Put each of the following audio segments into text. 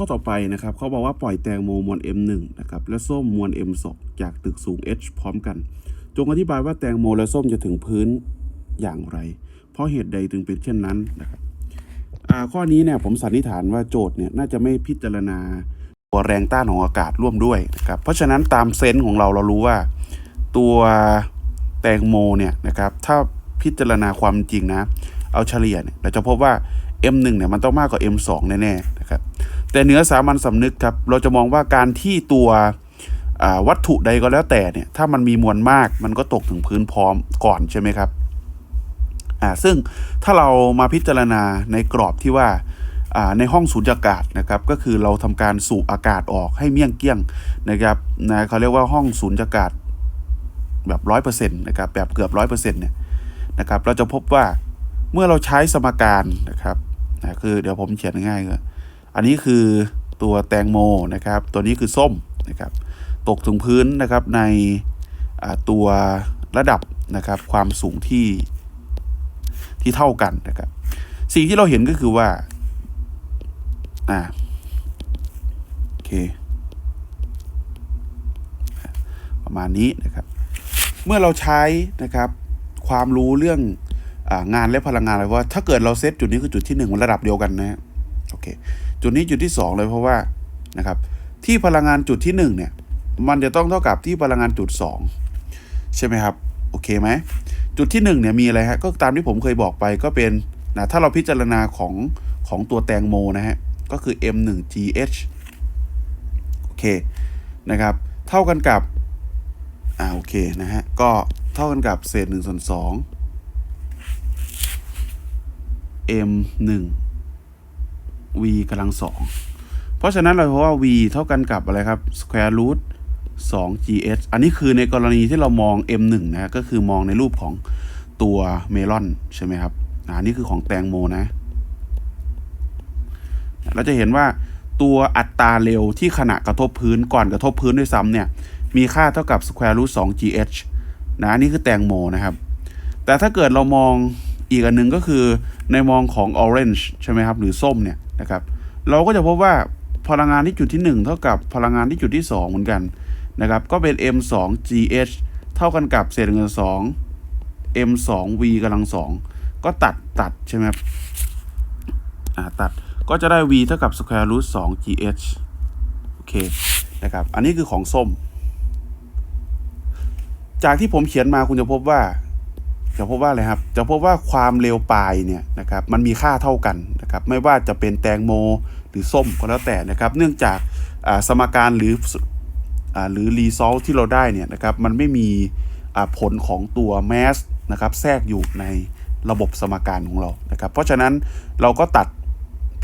ข้อต่อไปนะครับเขาบอกว่าปล่อยแตงโมมวล M1 นะครับและส้มมวล M2 จากตึกสูง H พร้อมกัน จงอธิบายว่าแตงโมและส้มจะถึงพื้นอย่างไร เพราะเหตุใดถึงเป็นเช่นนั้นนะครับข้อนี้เนี่ยผมสันนิษฐานว่าโจทย์เนี่ยน่าจะไม่พิจารณาตัวแรงต้านของอากาศร่วมด้วยนะครับเพราะฉะนั้นตามเซนส์ของเราเรารู้ว่า ตัวแตงโมเนี่ยนะครับถ้าพิจารณาความจริงนะ เอาเฉลี่ยเนี่ยเราจะพบว่า M1 เนี่ยมันต้องมากกว่า M2 แน่ๆนะครับ แต่เนื้อสามัญสำนึกครับ เราจะมองว่าการที่ตัววัตถุใดก็แล้วแต่เนี่ย ถ้ามันมีมวลมากมันก็ตกถึงพื้นพร้อมก่อนใช่ไหมครับอ่าซึ่งถ้าเรามาพิจารณาในกรอบที่ว่าอ่าในห้องสูญญากาศนะครับก็คือเราทำการสูบอากาศออกให้เมี่ยงเกี้ยงนะครับนะเขาเรียกว่าห้องสูญญากาศแบบร้อยเปอร์เซ็นต์นะครับแบบเกือบร้อยเปอร์เซ็นต์เนี่ยนะครับเราจะพบว่าเมื่อเราใช้สมการนะครับนะคือเดี๋ยวผมเขียนง่ายๆ อันนี้คือตัวแตงโมนะครับ ตัวนี้คือส้มนะครับ ตกถึงพื้นนะครับในตัวระดับนะครับความสูงที่ที่เท่ากันนะครับ สิ่งที่เราเห็นก็คือว่าอ่าโอเค ประมาณนี้นะครับ เมื่อเราใช้นะครับความรู้เรื่ององานและพลังงานเลยว่า ถ้าเกิดเราเซตจุดนี้คือจุดที่หนึ่งมันระดับเดียวกันนะ จุดนี้จุดที่สองเลยเพราะว่านะครับที่พลังงานจุดที่หนึ่งเนี่ยมันจะต้องเท่ากับที่พลังงานจุดสองใช่ไหมครับโอเคไหมจุดที่หนึ่งเนี่ยมีอะไรฮะก็ตามที่ผมเคยบอกไปก็เป็นนะถ้าเราพิจารณาของของตัวแตงโมนะฮะก็คือ M1GH โอเคนะครับเท่ากันกับอ่าโอเคนะฮะก็เท่ากันกับเศษ1ส่วน2 M1 V กำลังสองเพราะฉะนั้นเราเพราะว่า v เท่ากันกับอะไรครับ square root 2 gs อันนี้คือในกรณีที่เรามอง m 1 นะก็คือมองในรูปของตัวเมลอนใช่ไหมครับอันนี้คือของแตงโมนะ เราจะเห็นว่าตัวอัตราเร็วที่ขณะกระทบพื้นก่อนกระทบพื้นด้วยซ้ำเนี่ย มีค่าเท่ากับ square root 2 gh นะอันนี่คือแตงโมนะครับ แต่ถ้าเกิดเรามองอีกอันหนึ่งก็คือในมองของ orange ใช่ไหมครับ หรือส้มเนี่ย นะครับ เราก็จะพบว่าพลังงานที่จุดที่ 1 เท่ากับพลังงานที่จุดที่ 2 เหมือนกันนะครับ ก็เป็น m 2 gh เท่ากันกับเศษหนึ่งส่วนสอง m 2 v กำลังสองก็ตัดตัดใช่ไหมครับอ่าตัดก็จะได้ v เท่ากับ square root 2 gh โอเคนะครับ อันนี้คือของส้ม จากที่ผมเขียนมาคุณจะพบว่า จะพบว่าอะไรครับ จะพบว่าความเร็วปลายเนี่ยนะครับมันมีค่าเท่ากันนะครับไม่ว่าจะเป็นแตงโมหรือส้มก็แล้วแต่นะครับ เนื่องจากสมการหรือหรือรีซอลที่เราได้เนี่ยนะครับมันไม่มีผลของตัวแมสนะครับแทรกอยู่ในระบบสมการของเรานะครับ เพราะฉะนั้นเราก็ตัด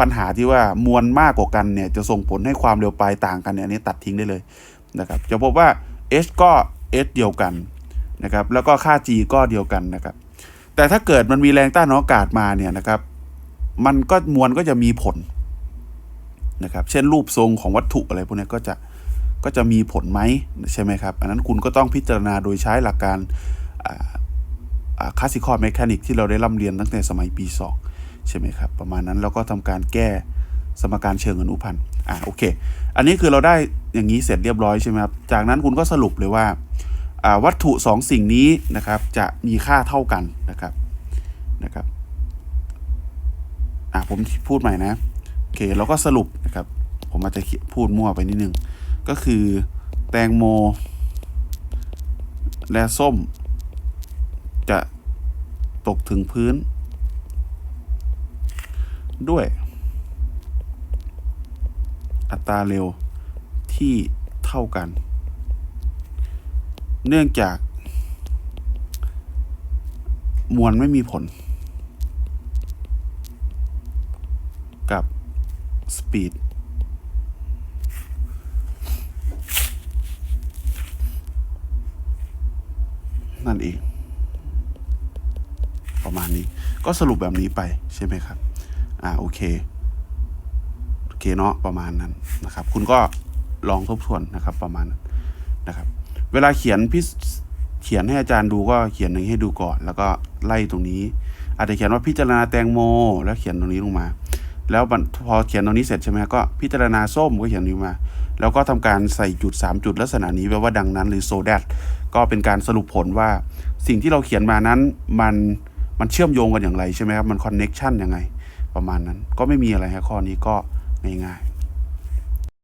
ปัญหาที่ว่ามวลมากกว่ากันเนี่ยจะส่งผลให้ความเร็วปลายต่างกันเนี่ยอันนี้ตัดทิ้งได้เลยนะครับจะพบว่า h ก็ h เดียวกัน นะครับแล้วก็ค่า g ก็เดียวกันนะครับ แต่ถ้าเกิดมันมีแรงต้านอากาศมาเนี่ยนะครับ มันก็มวลก็จะมีผลนะครับ เช่นรูปทรงของวัตถุอะไรพวกนี้ก็จะก็จะมีผลไหมใช่ไหมครับ อันนั้นคุณก็ต้องพิจารณาโดยใช้หลักการคลาสสิคอลเมคานิกที่เราได้ร่ำเรียนตั้งแต่สมัยปี 2 ใช่ไหมครับ ประมาณนั้นแล้วก็ทำการแก้สมการเชิงอนุพันธ์อ่าโอเค อันนี้คือเราได้อย่างนี้เสร็จเรียบร้อยใช่ไหมครับ จากนั้นคุณก็สรุปเลยว่า วัตถุสองสิ่งนี้นะครับจะมีค่าเท่ากันนะครับนะครับอ่าผมพูดใหม่นะโอเคเราก็สรุปนะครับ ผมอาจจะพูดมั่วไปนิดนึง ก็คือแตงโม และส้ม จะตกถึงพื้น ด้วย อัตราเร็วที่เท่ากัน เนื่องจาก มวลไม่มีผล กับสปีดนั่นเอง ประมาณนี้ก็สรุปแบบนี้ไปใช่ไหมครับ อ่าโอเค โอเคเนาะประมาณนั้นนะครับ คุณก็ลองทบทวนนะครับประมาณนั้นนะครับ เวลาเขียนพี่เขียนให้อาจารย์ดูก็เขียนอย่งให้ดูก่อน แล้วก็ไล่ตรงนี้ อาจจะเขียนว่าพิจารณาแตงโม แล้วเขียนตรงนี้ลงมา แล้วพอเขียนตรงนี้เสร็จใช่ไหมก็พิจารณาส้มก็เขียนนี้มา แล้วก็ทำการใส่จุด 3 จุดลักษณะนี้แปลว่าดังนั้น หรือ so that ก็เป็นการสรุปผลว่าสิ่งที่เราเขียนมานั้นมันมันเชื่อมโยงกันอย่างไรใช่ไหมครับมันคอนเน็กชันยังไงประมาณนั้นก็ไม่มีอะไรครข้อนี้ก็ง่ายๆ